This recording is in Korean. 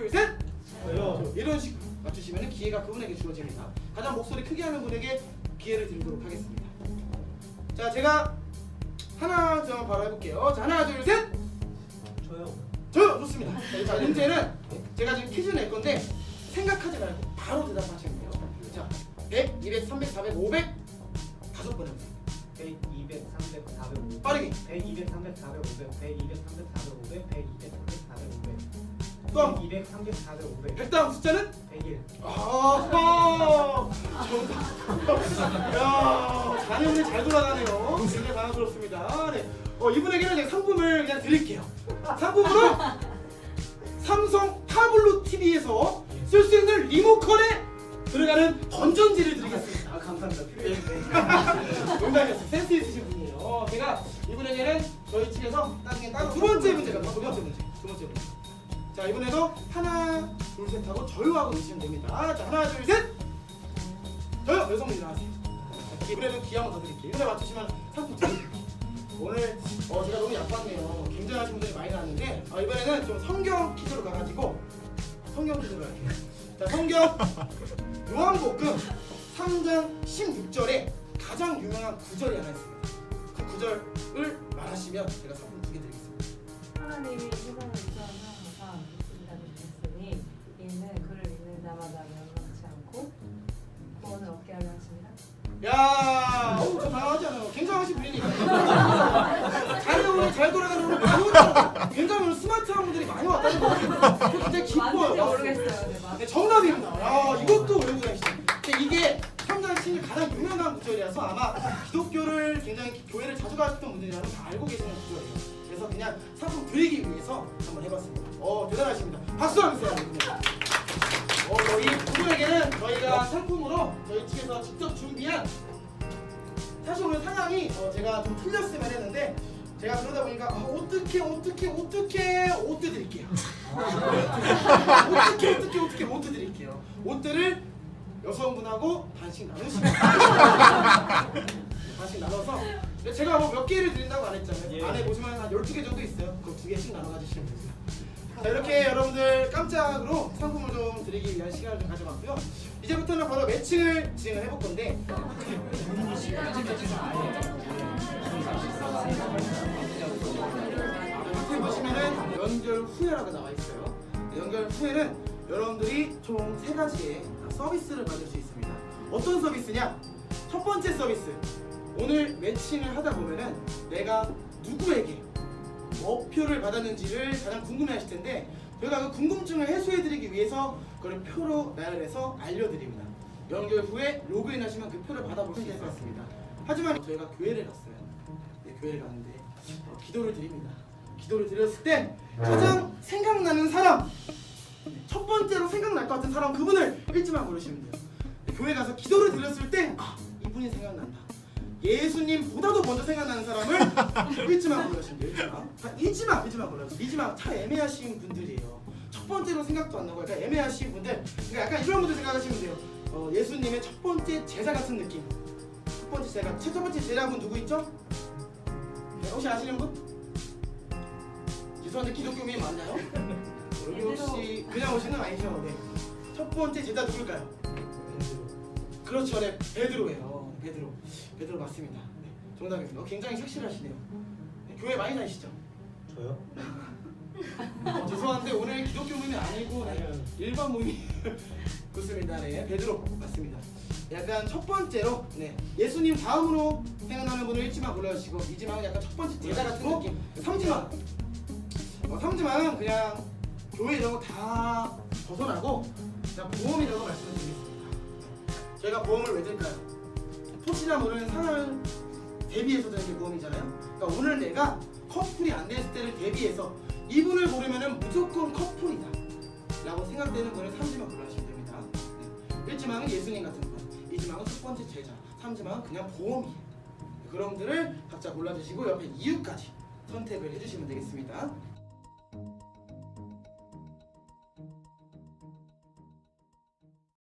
둘, 셋. 저요. 이런 식으로 맞추시면 기회가 그분에게 주어집니다. 가장 목소리 크게 하는 분에게 기회를 드리도록 하겠습니다. 자, 제가 하나 좀 바로 해볼게요. 자, 하나, 둘, 셋. 저요. 저요. 좋습니다. 자, 문제는 제가 지금 퀴즈 낼 건데 생각하지 말고 바로 대답하시면 돼요. 자, 100, 200, 300, 400, 500 다섯 번 해보세요. 100, 200, 300, 400, 500. 빠르게. 100, 200, 300, 400, 500. 100, 200, 300, 400, 500. 100, 200, 300, 400, 500. 또한 번. 200, 300, 400, 500. 100 다음 숫자는 101. 아, 정답. 야, 자녀분이 잘 돌아가네요. 굉장히 당황스럽습니다. 네. 어, 이분에게는 제가 상품을 그냥 드릴게요. 상품으로 삼성 타블로 TV에서 쓸 수 있는 리모컨에 들어가는 건전지를 드리겠습니다. 아, 감사합니다. 필요했네. 농담이었어요. 자, 이번에도 하나, 둘, 셋 하고 저요 하고 드시면 됩니다. 자, 하나, 둘, 셋. 저요. 여성분 일어나세요. 자, 이번에도 기회 한번 더 드릴게요. 이번에 맞추시면 상품 드릴게요. 오늘 어, 제가 너무 약봤네요. 굉장하신 분들이 많이 나왔는데 어, 이번에는 좀 성경 퀴즈로 가가지고 성경 퀴즈로 할게요. 자, 성경 요한복음 3장 16절에 가장 유명한 구절이 하나 있습니다. 그 구절을 말하시면 제가 상품 두개 드리겠습니다. 하나님이 세상을 위하사 잘 오늘 잘 돌아가는 오늘 왔다. 굉장히 오늘 스마트한 분들이 많이 왔다는 거. 굉장히 기뻐요. 모르겠어요. 네, 맞- 네, 정답입니다. 야, 이것도 외우고 다니시죠. 근데 이게 삼장신이 가장 유명한 구절이라서 아마 기독교를 굉장히 교회를 자주 가셨던 분들이라면 다 알고 계시는 구절이에요. 그래서 그냥 상품 드리기 위해서 한번 해봤습니다. 어, 대단하십니다. 박수 한번 주세요. 어, 저희 부부에게는 저희가 상품으로 저희 측에서 직접 준비한 사실 오늘 상황이 어, 제가 좀 틀렸으면 했는데 제가 그러다 보니까 아, 어떻게 어떻게 어떻게 옷도 드릴게요. 어떻게 어떻게 어떻게 옷도 드릴게요. 옷들을 여성분하고 반씩 나누시면 반씩 나눠서 제가 뭐 몇 개를 드린다고 안 했잖아요. 예. 안에 보시면 한 12개 정도 있어요. 그두 개씩 나눠 가지시면 됩니다. 자, 이렇게 여러분들 깜짝으로 상품을 좀 드리기 위한 시간을 좀 가져봤고요. 이제부터는 바로 매칭을 진행을 해볼 건데 앞에 보시면은 연결 후회라고 나와 있어요. 연결 후회는 여러분들이 총 세 가지의 서비스를 받을 수 있습니다. 어떤 서비스냐? 첫 번째 서비스. 오늘 매칭을 하다 보면은 내가 누구에게 뭐표를 받았는지를 가장 궁금해하실 텐데 저희가 그 궁금증을 해소해드리기 위해서 그걸 표로 나열해서 알려드립니다. 연결 후에 로그인하시면 그 표를 받아볼 수 있을 것 같습니다. 하지만 저희가 교회를 갔어요. 네, 교회를 갔는데 어, 기도를 드립니다. 기도를 드렸을 때 가장 생각나는 사람 첫 번째로 생각날 것 같은 사람 그분을 일지만 고르시면 돼요. 교회 가서 기도를 드렸을 때 아, 이분이 생각난다. 예수님보다도 먼저 생각나는 사람을 고르시면 돼요. 일지만. 다 일지만 일지만 골라주세요. 일지만 참 애매하신 분들이에요. 첫 번째로 생각도 안 나고 약간 애매하신 분들 그러니까 약간 이런 분들 생각하시면 돼요. 어, 예수님의 첫 번째 제자 같은 느낌. 첫 번째 제자 첫 번째 제자분 누구 있죠? 네, 혹시 아시는 분? 죄송한데 기독교민 맞나요? 여기 혹시 그냥 오시는 건 아니죠? 네. 첫 번째 제자 누굴까요? 그렇죠, 네 베드로예요. 베드로, 베드로 맞습니다. 네, 정답입니다. 어, 굉장히 착실하시네요. 네, 교회 많이 다니시죠? 저요? 어, 죄송한데 오늘 기독교 모임이 아니고 네, 일반 모임이 좋습니다. 네, 베드로 맞습니다. 약간 첫 번째로 네, 예수님 다음으로 생각나는 분을 일지만 골라주시고 이지만은 약간 첫 번째 제자 같은 느낌. 삼지만 어, 삼지만은 그냥 교회 이런 거 다 벗어나고 그냥 보험이라고 말씀을 드리겠습니다. 저희가 보험을 왜 드릴까요? 혹시나 모르는 상황을 대비해서 드는 게 보험이잖아요. 그러니까 오늘 내가 커플이 안 됐을 때를 대비해서 이분을 고르면은 무조건 커플이다. 라고 생각되는 분을 삼지만 골라주시면 됩니다. 네. 일지망은 예수님 같은 분, 이지망은 첫 번째 제자, 삼지망은 그냥 보험이에요. 그런 분들을 각자 골라주시고 옆에 이유까지 선택을 해주시면 되겠습니다.